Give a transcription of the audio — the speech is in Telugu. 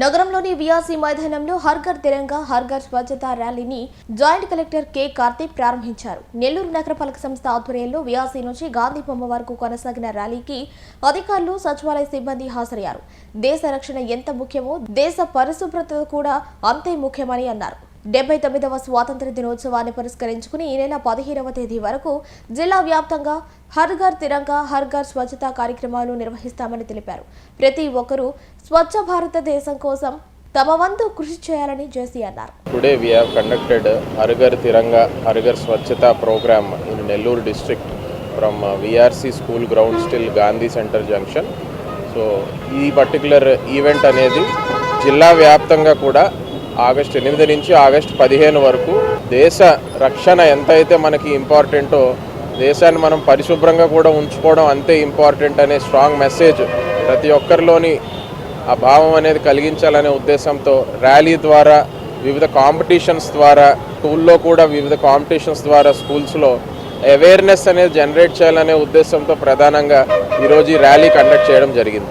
నగరంలోని విఆర్సీ మైదానంలో హర్ఘర్ తిరంగా హర్ఘర్ స్వచ్ఛత ర్యాలీని జాయింట్ కలెక్టర్ కె కార్తీక్ ప్రారంభించారు. నెల్లూరు నగరపాలక సంస్థ ఆధ్వర్యంలో విఆర్సీ నుంచి గాంధీ బొమ్మ వరకు కొనసాగిన ర్యాలీకి అధికారులు సచివాలయ సిబ్బంది హాజరయ్యారు. దేశ రక్షణ ఎంత ముఖ్యమో దేశ పరిశుభ్రత కూడా అంతే ముఖ్యమని అన్నారు. డెబ్బై తొమ్మిదవ స్వాతంత్ర దినోత్సవాన్ని పురస్కరించుకుని ఈ నెల పదిహేనవ తేదీ వరకు జిల్లా వ్యాప్తంగా హర్ ఘర్ తిరంగా హర్ ఘర్ స్వచ్ఛత కార్యక్రమాలు నిర్వహిస్తామని తెలిపారు. ప్రతి ఒక్కరూ స్వచ్ఛ భారతదేశం కోసం తమ వంతు కృషి చేయాలని జేసీ అన్నారు. Today we have conducted హరిగర్ Tiranga హరిగర్ స్వచ్ఛత programme in Nellore district from VRC school ground still Gandhi centre junction so ఈ పర్టికులర్ ఈవెంట్ అనేది జిల్లా వ్యాప్తంగా కూడా ఆగస్టు ఎనిమిది నుంచి ఆగస్టు పదిహేను వరకు దేశ రక్షణ ఎంతైతే మనకి ఇంపార్టెంటో దేశాన్ని మనం పరిశుభ్రంగా కూడా ఉంచుకోవడం అంతే ఇంపార్టెంట్ అనే స్ట్రాంగ్ మెసేజ్ ప్రతి ఒక్కరిలోని ఆ భావం అనేది కలిగించాలనే ఉద్దేశంతో ర్యాలీ ద్వారా వివిధ కాంపిటీషన్స్ ద్వారా స్కూల్లో కూడా వివిధ కాంపిటీషన్స్ ద్వారా స్కూల్స్లో అవేర్నెస్ అనేది జనరేట్ చేయాలనే ఉద్దేశంతో ప్రధానంగా ఈరోజు ఈ ర్యాలీ కండక్ట్ చేయడం జరిగింది.